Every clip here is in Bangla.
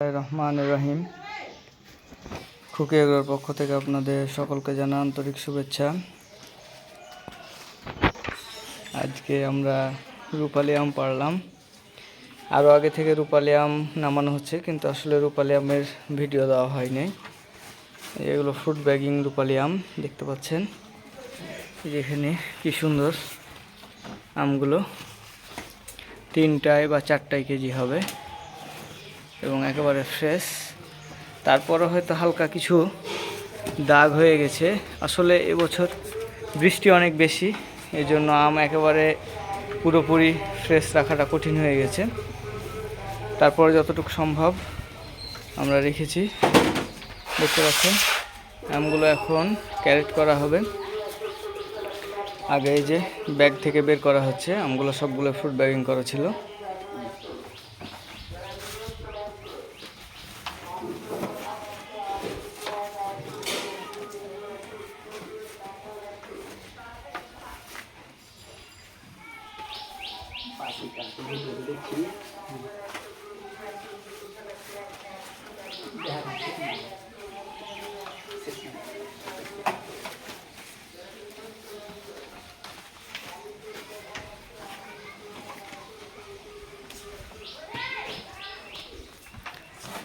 রহমান রহিম। খুকি এগুলোর পক্ষ থেকে আপনাদের সকলকে জানা আন্তরিক শুভেচ্ছা। আজকে আমরা রূপালি আম পারলাম। আরও আগে থেকে রূপালি আম নামানো হচ্ছে, কিন্তু আসলে রূপালি আমের ভিডিও দেওয়া হয়নি। এগুলো ফ্রুট ব্যাগিং রূপালি আম, দেখতে পাচ্ছেন? এখানে কি সুন্দর আমগুলো। তিনটায় বা চারটায় কেজি হবে। এবং একেবারে ফ্রেশ তারপরে হয়তো হালকা কিছু দাগ হয়ে গেছে। আসলে এবছর বৃষ্টি অনেক বেশি এই জন্য আম একেবারে পুরোপুরি ফ্রেশ রাখাটা কঠিন হয়ে গেছে। তারপরে যতটুকু সম্ভব আমরা রেখেছি। দেখতে পাচ্ছেন, আমগুলো এখন ক্যারেট করা হবে। আগে এই যে ব্যাগ থেকে বের করা হচ্ছে, আমগুলো সবগুলো ফ্রুট ব্যাগিং করা ছিল।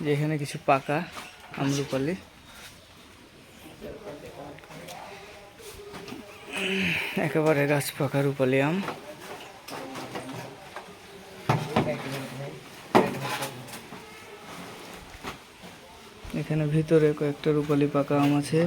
যে এখানে কিছু পাকা আমরুপালি একেবারে গাছ পাকা রূপালি আম। এখানে ভিতরে কয়েকটা রূপালি পাকা আম আছে।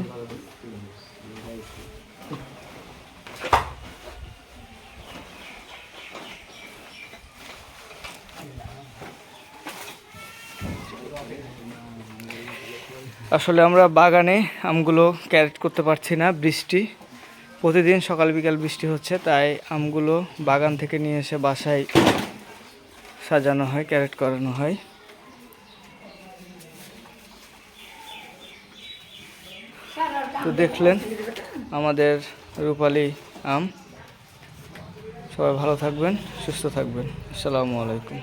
আসলে আমরা বাগানে আমগুলো ক্যারেট করতে পারছি না, বৃষ্টি। প্রতিদিন সকাল বিকাল বৃষ্টি হচ্ছে, তাই আমগুলো বাগান থেকে নিয়ে এসে বাসায় সাজানো হয়, ক্যারেট করানো হয়। তো দেখলেন আমাদের রূপালি আম। সবাই ভালো থাকবেন, সুস্থ থাকবেন। আসসালামু আলাইকুম।